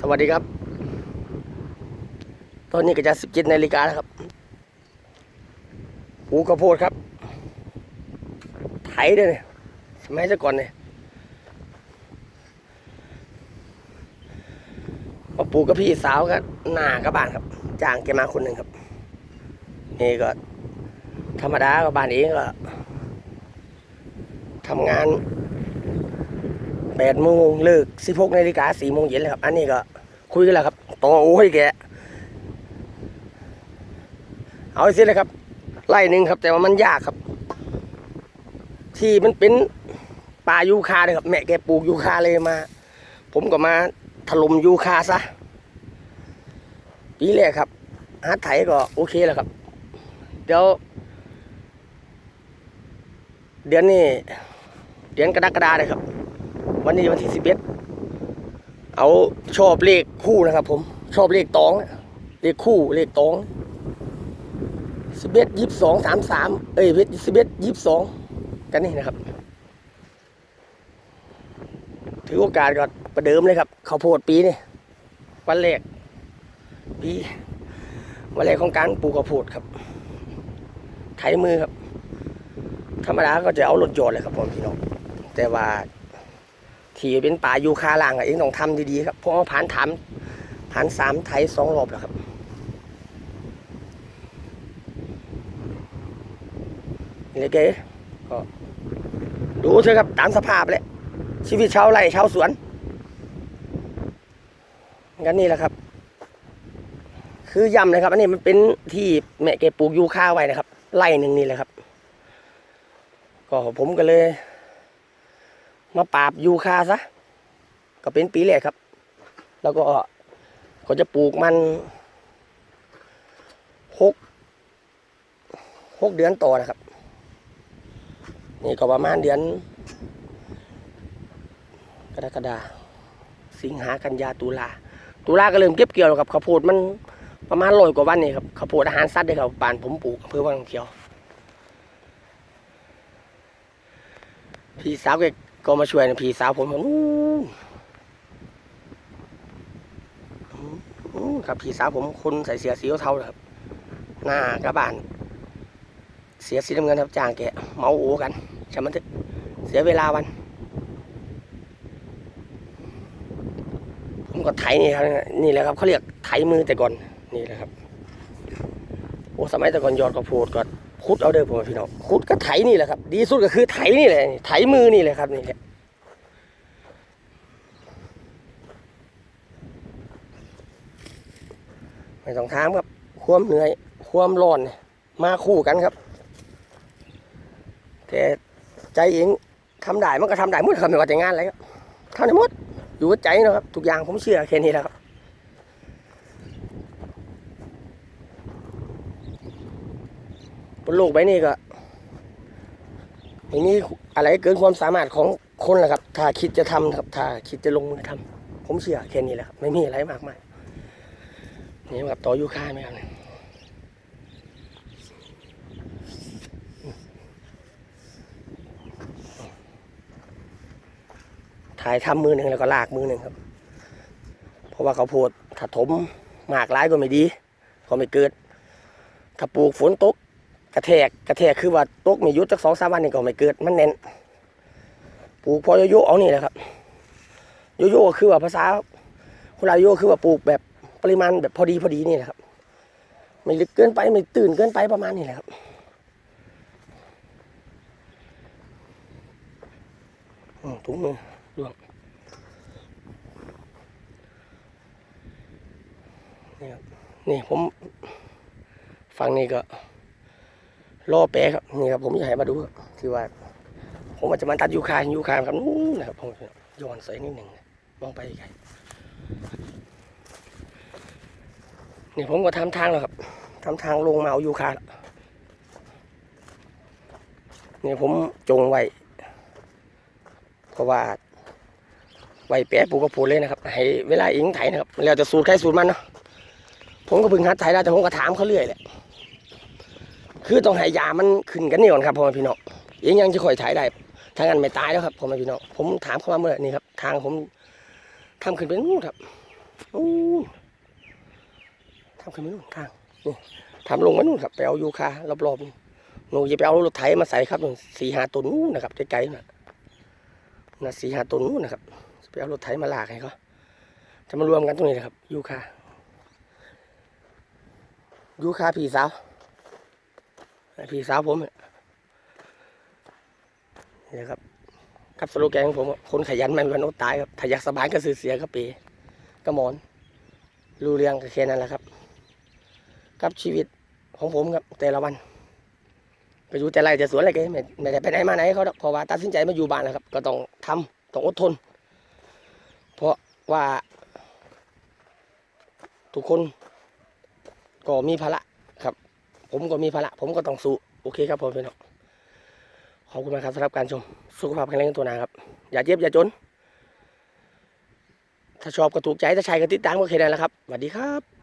สวัสดีครับ ตอนนี้ก็จะสิบเจ็ดนาฬิกาแล้วครับปลูกข้าวโพดครับ ไถด้วยเนี่ยสมัยแต่ก่อนเนี่ยมาปลูกกับพี่สาวก็หน้ากระบานครับ จ้างแกมาคนหนึ่งครับ นี่ก็ ธรรมดาก็บ้านเองก็ทำงาน แปดโมงเลิกสิบหกนาฬิกาสี่โมงเย็นเลยครับ อันนี้ก็คุยกันแล้วครับต่อโอ้ยแกเอาไอ้เสียเลยครับ ไล่หนึ่งครับ แต่ว่ามันยากครับ ที่มันเป็นป่ายูคาเลยครับแม่แกปลูกยูคาเลยมา ผมก็มาถล่มยูคาซะปีแรกครับหาไถก็โอเคแล้วครับ เดี๋ยว เดือนนี้เดือนกรกฎาเลยครับ วันนี้วันที่สิบเอ็ดเอาชอบเลขคู่นะครับ ผมชอบเลขตอง เลขคู่เลขตองสิบเอ็ดยี่สิบสองสามสามเอ้ยสิบเอ็ดยี่สิบสองกันนี่นะครับ ถือโอกาสก็ประเดิมเลยครับข้าวโพดปีนี่วันแรกปีวันแรกของการปลูกข้าวโพดครับไถมือครับ ธรรมดาก็จะเอารถยนต์เลยครับผมพี่น้องแต่ว่า ที่เป็นป่ายูคาล่างอะเองต้องทำดีๆครับเพราะว่าผ่านถามผ่านสามไทยสองรอบแล้วครับนี่เลเก๋ก็ดูเถอะครับตามสภาพเลยชีวิตชาวไร่ชาวสวนงั้นนี่แหละครับ คือย่ำนะครับ อันนี้มันเป็นที่แม่เก็บปลูกยูคาไว้นะครับไร่หนึ่งนี่แหละครับ ก็ผมก็เลย มาปราบยูคาซะก็เป็นปีแรกครับ แล้วก็ก็จะปลูกมันหกหกเดือนต่อนะครับ นี่ก็ประมาณเดือนกรกฎาสิงหากันยาตุลาตุลาก็เริ่มเก็บเกี่ยวแล้วครับข้าวโพดมันประมาณร้อยกว่าวันนี่ครับข้าวโพดอาหารสัตว์เลยครับป่านผมปลูกเพื่อวังเขียว พี่สาวแก ก็มาช่วยนะพี่สาวผมนู่นครับพี่สาวผมคนใส่เสื้อสีเทาครับ หน้ากระบานเสียสีน้ำเงินครับจ้างแกเมาโอกันช่างมันเถอะเสียเวลาวัน ผมก็ไถนี่ครับนี่แหละครับเขาเรียกไถมือแต่ก่อนนี่แหละครับโอ้สมัยแต่ก่อนยอดกระโพดก็ ขุดเอาเด้อผมว่าพี่น้องขุดก็ไถนี่แหละครับ ดีสุดก็คือไถนี่แหละไถมือนี่แหละครับนี่แหละไม่ต้องถามครับ ความเหนื่อย ความร้อนมาคู่กันครับ แต่ใจเองทำได้มันก็ทำได้หมดครับไม่ว่าแต่งานอะไรครับทำได้หมดอยู่กับใจนะครับทุกอย่างผมเชื่อแค่นี้แหละครับ บนโลกใบนี้ก็ไม่มีอะไรเกินความสามารถของคนแหละครับ ถ้าคิดจะทำครับถ้าคิดจะลงมือทำผมเชื่อแค่นี้แหละครับไม่มีอะไรมากมายนี่ครับต่อยูคาไหมครับเนี่ยถ่ายทำมือหนึ่งแล้วก็ลากมือหนึ่งครับ เพราะว่าเขาวโพดถ้าถมหมากร้ายก็ไม่ดี ก็ไม่เกิด ถ้าปลูกฝนตก กระแทกกระแทกคือว่าตกไม่ยุดสักสองสามวันนี่ก็ไม่เกิดมันแน่นปลูกพอโยโย่เอานี่แหละครับโยโย่ก็คือว่าภาษาคนลาวโยโย่คือว่าปลูกแบบปริมาณแบบพอดีพอดีนี่แหละครับ ไม่ลึกเกินไปไม่ตื่นเกินไปประมาณนี้แหละครับอถุงมือรวงนี่ครับนี่ผมฟังนี่ก็ รอแปะครับนี่ครับผมอยากให้มาดูครับที่ว่า ผมอาจจะมาตัดยูคายูคาครับนู้นนะครับผมย้อนใส่นิดหนึ่งมองไปไกลนี่ผมก็ทำทางแล้วครับทำทางลงมาเอายูคาแล้วนี่ผมจงไว้เพราะว่าไว้แปะปูกระพูเลยนะครับ ให้เวลาอิงไถนะครับแล้วจะสูตรใครสูตรมันเนาะผมก็เพิ่งหัดไถได้แต่ผมก็ถามเขาเรื่อยแหละ คือต้องให้ยามันขึ้นกันนี่ก่อนครับพ่อแม่พี่น้องเองยังจะค่อยไถได้ถ้างั้นไม่ตายแล้วครับพ่อแม่พี่น้องผมถามเขามาเมื่อนี่ครับ ทางผมทำขึ้นเป็นนู่นครับนู่นทำขึ้นมานู่นข้างนี่ทำลงมานู่นครับไปเอายูคารอบๆนี่หนูจะไปเอารถไถมาใส่ครับนู่นสี่ห้าต้นนู่นนะครับไกลๆน่ะนะสี่ห้าต้นนู่นนะครับไปเอารถไถมาลากให้เขาจะมารวมกันตรงนี้นะครับยูคายูคาพี่สาว พี่สาวผมเนี่ยนี่ครับครับสโลแกนของผมคนขยันม่มีวันอดตายครับถ้าอยากสบายก็ซื้อเสียก็เปก็หมอนรู้เรื่องก็แค่นั้นแหละครับ กับชีวิตของผมครับแต่ละวันไปอยู่แต่ไรแต่สวนอะไรก็ไม่ไม่ได้ไปไหนมาไหนเขาหรอกเพราะว่าตัดสินใจมาอยู่บ้านแล้วครับ ก็ต้องทำต้องอดทน เพราะว่า ทุกคนก็มีภาระ ผมก็มีภาระผมก็ต้องสู้โอเคครับผมพี่น้องขอบคุณมากครับสำหรับการชมสุขภาพแข็งแรงตัวหนาครับ อย่าเจ็บอย่าจน ถ้าชอบก็ถูกใจถ้าใช่ก็ติดตามก็เคได้แล้วครับสวัสดีครับ